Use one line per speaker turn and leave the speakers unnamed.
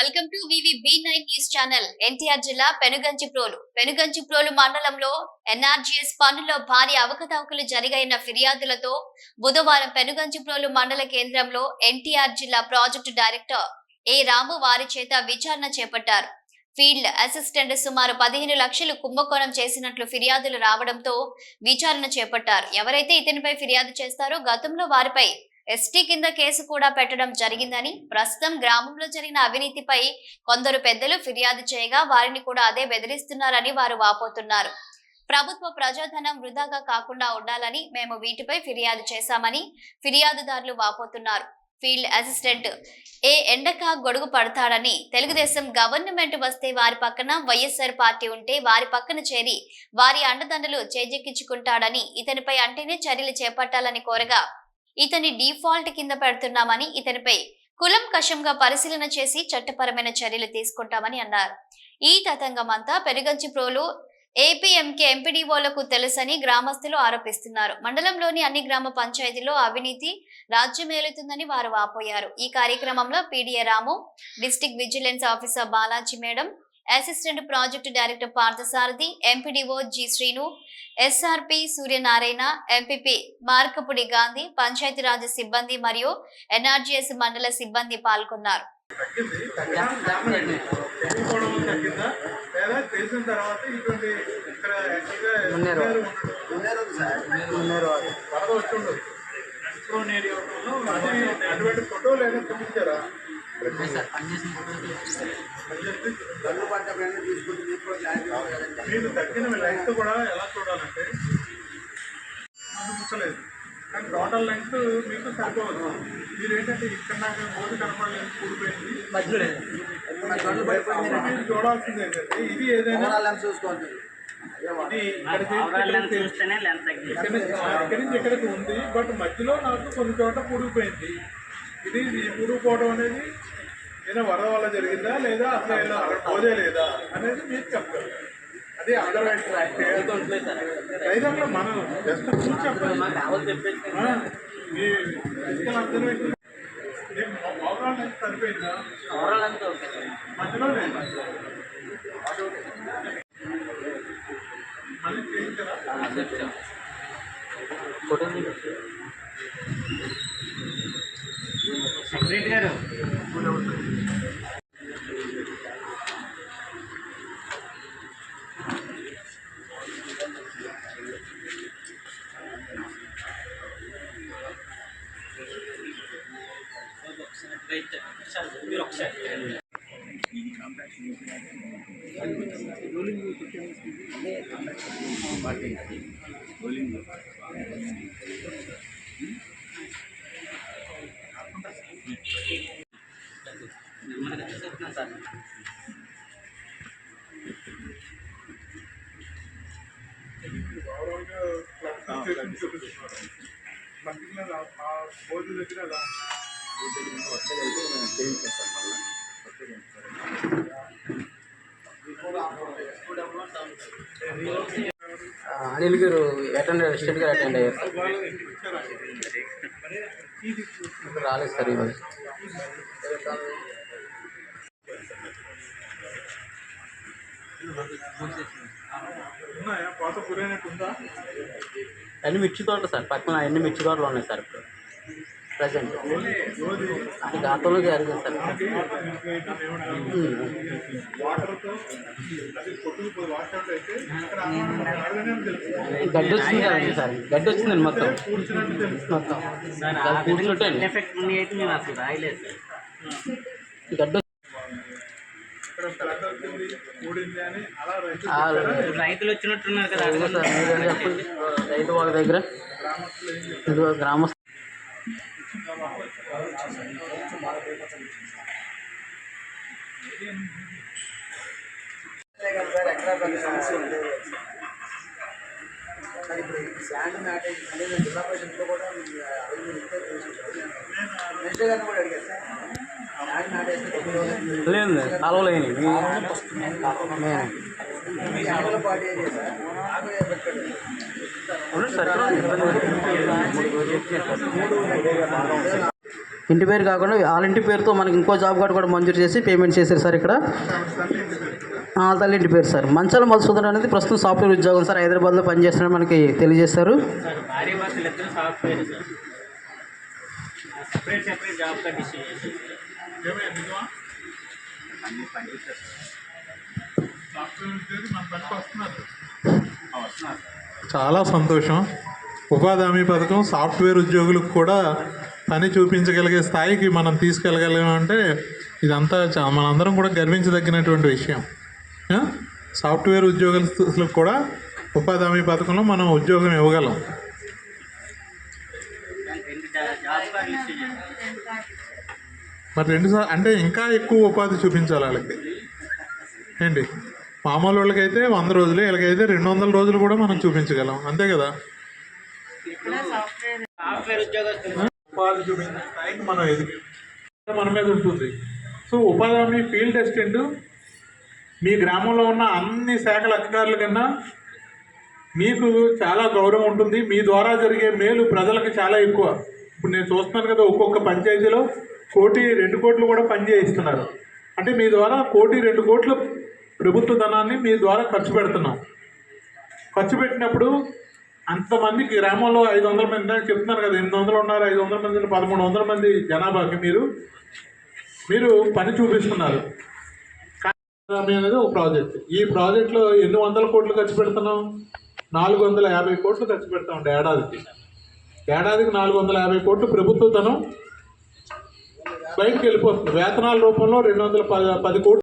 Welcome to VV B nine news channel. NTR జిల్లా పెనుగంచిప్రోలు పెనుగంచిప్రోలు మండలంలో NREGS పనుల్లో భారీ అవకతవకలు జరిగైన ఫిర్యాదులతో బుధవారం పెనుగంచిప్రోలు మండల కేంద్రంలో ఎన్టీఆర్ జిల్లా ప్రాజెక్టు డైరెక్టర్ ఏ రాము వారి చేత విచారణ చేపట్టారు. ఫీల్డ్ అసిస్టెంట్ సుమారు పదిహేను లక్షలు కుంభకోణం చేసినట్లు ఫిర్యాదులు రావడంతో విచారణ చేపట్టారు. ఎవరైతే ఇతనిపై ఫిర్యాదు చేస్తారో గతంలో వారిపై ఎస్టీ కింద కేసు కూడా పెట్టడం జరిగిందని ప్రస్తుతం గ్రామంలో జరిగిన అవినీతిపై కొందరు పెద్దలు ఫిర్యాదు చేయగా వారిని కూడా అదే బెదిరిస్తున్నారని వారు వాపోతున్నారు. ప్రభుత్వ ప్రజాధనం వృధాగా కాకుండా ఉండాలని మేము వీటిపై ఫిర్యాదు చేశామని ఫిర్యాదుదారులు వాపోతున్నారు. ఫీల్డ్ అసిస్టెంట్ ఏ ఎండక గొడుగు పడతాడని తెలుగుదేశం గవర్నమెంట్ వస్తే వారి పక్కన వైఎస్ఆర్ పార్టీ ఉంటే వారి పక్కన చేరి వారి అండదండలు చేజెక్కించుకుంటాడని ఇతనిపై అంటేనే చర్యలు చేపట్టాలని కోరగా ఇతని డిఫాల్ట్ కింద పెడుతున్నామని ఇతనిపై కులం కషంగా పరిశీలన చేసి చట్టపరమైన చర్యలు తీసుకుంటామని అన్నారు. ఈ తతంగం అంతా పెరుగంచి ప్రోలు ఏపీఎంకే ఎంపీడీఓలకు తెలుసని గ్రామస్తులు ఆరోపిస్తున్నారు. మండలంలోని అన్ని గ్రామ పంచాయతీలో అవినీతి రాజ్యమేలుతుందని వారు వాపోయారు. ఈ కార్యక్రమంలో PDA Ramu district vigilance officer Balaji madam assistant project director Parthasarathi MPDO G Srinu SRP Suryanarayana MPP Markapudi Gandhi Panchayati Raj సిబ్బంది మరియు ఎన్ఆర్జీఎస్ మండల సిబ్బంది పాల్గొన్నారు
అటువంటి ఫోటో లేదా చూపించారా? మీరు తగ్గిన లెంగ్త్ కూడా ఎలా చూడాలంటే మనకు పుచ్చలేదు కానీ టోటల్ లెంగ్త్ మీకు సరిపోదు మీరు ఏంటంటే ఇక్కడ నాకు రోజు కనపడలేదు కూడిపోయింది మీరు చూడాల్సింది ఏంటంటే ఇది ఏదైనా
చూసుకోండి
ఇక్కడి నుంచి ఇక్కడికి ఉంది? బట్ మధ్యలో నాకు కొన్ని చోట కూడిపోయింది ఇది ఈ పుడిగిపోవడం అనేది ఏదైనా వరద వల్ల జరిగిందా లేదా అసలు ఏదైనా పోదే లేదా అనేది మీరు చెప్పాలి అది అదర్వైజ్ రైతుల్లో మనం జస్ట్ చూసి మీ ఫిజికల్ అబ్జర్వేషన్ మీకు ఓవరాల్ లెంత్ సరిపోయిందా? మధ్యలో లేదా మళ్ళీ చేయించారా
సెక్రటరీ గారు మీరు ఒకసారి నెమ్మదిగా చేసేస్తున్నాను సార్
పర్టికులర్ ఆ బోర్డు దగ్గర
అనిల్ గారు అటెండ్ స్టేట్ గారు అటెండ్ అయ్యారు. సార్ ఇప్పుడు రాలేదు సార్ ఇవాళ అన్ని మిర్చి తోటలు సార్ పక్కన అన్ని మిర్చి తోటలు ఉన్నాయి సార్ ఇప్పుడు. ప్రజెంట్. అది గతంలో జరిగింది సార్. గడ్డి వచ్చింది కదండి సార్. గడ్డి వచ్చిందండి మొత్తం. మొత్తం.
ఆ
గడ్డి
రైతులు వచ్చినట్టున్నారు కదా
రైతు వాళ్ళ దగ్గర.
గ్రామస్తులు ఏం
ఇదిగో గ్రామస్తు
శాండ్ మ్యాటేజ్ అంటే నేను. జిల్లా పరిషత్లో కూడా మినిస్టర్ గారిని కూడా అడిగారు సార్ శాండ్ మ్యాటేజ్
లేదు కాలువలేని
యాభై పార్టీ ఏరియా సార్ నాకు
ఇంటి పేరు కాకుండా వాళ్ళ ఇంటి పేరుతో మనకి ఇంకో జాబ్ కార్డు కూడా మంజూరు చేసి పేమెంట్ చేశారు సార్ ఇక్కడ. వాళ్ళ తల్లి ఇంటి పేరు సార్. మంచాల మధుసూదన్ అనేది ప్రస్తుతం సాఫ్ట్వేర్ ఉద్యోగం సార్. హైదరాబాద్లో పనిచేస్తున్నారని మనకి తెలియజేస్తారు
సాఫ్ట్వేర్
మన పనికి వస్తున్నారు చాలా సంతోషం. ఉపాధి హామీ పథకం సాఫ్ట్వేర్ ఉద్యోగులకు కూడా పని చూపించగలిగే స్థాయికి మనం తీసుకెళ్ళగలమంటే ఇదంతా చా- మనందరం కూడా గర్వించదగినటువంటి విషయం. సాఫ్ట్వేర్ ఉద్యోగులకు కూడా ఉపాధి హామీ పథకంలో మనం ఉద్యోగం ఇవ్వగలం. మరి రెండు సార్ అంటే ఇంకా ఎక్కువ ఉపాధి చూపించాలి వాళ్ళకి. ఏంటి? మామూలు వాళ్ళకైతే వంద రోజులు వీళ్ళకైతే రెండు వందల రోజులు కూడా మనం చూపించగలం. అంతే కదా? ఉపాధి స్థాయికి మనం ఎదిగి మన మీద ఉంటుంది. సో ఉపాధి హామీ ఫీల్డ్ అసిస్టెంట్ మీ గ్రామంలో ఉన్న అన్ని శాఖల అధికారుల కన్నా మీకు చాలా గౌరవం ఉంటుంది. మీ ద్వారా జరిగే మేలు ప్రజలకు చాలా ఎక్కువ. ఇప్పుడు నేను చూస్తున్నాను కదా ఒక్కొక్క పంచాయతీలో కోటి రెండు కోట్లు కూడా పనిచేయిస్తున్నారు అంటే మీ ద్వారా కోటి రెండు కోట్లు ప్రభుత్వ ధనాన్ని మీ ద్వారా ఖర్చు పెడుతున్నాం. ఖర్చు పెట్టినప్పుడు అంతమంది గ్రామంలో ఐదు వందల మంది చెప్తున్నారు కదా ఎనిమిది వందలు ఉన్నారు ఐదు వందల మంది పదమూడు వందల మంది జనాభాకి మీరు మీరు పని చూపిస్తున్నారు. కానీ అనేది ఒక ప్రాజెక్ట్. ఈ ప్రాజెక్ట్లో ఎన్ని వందల కోట్లు ఖర్చు పెడుతున్నాం? నాలుగు వందల యాభై కోట్లు ఖర్చు పెడతాం ఏడాదికి. ఏడాదికి నాలుగు వందల యాభై కోట్లు ప్రభుత్వ ధనం బయటకు వెళ్ళిపోతుంది. వేతనాల రూపంలో రెండు వందల పది పది కోట్లు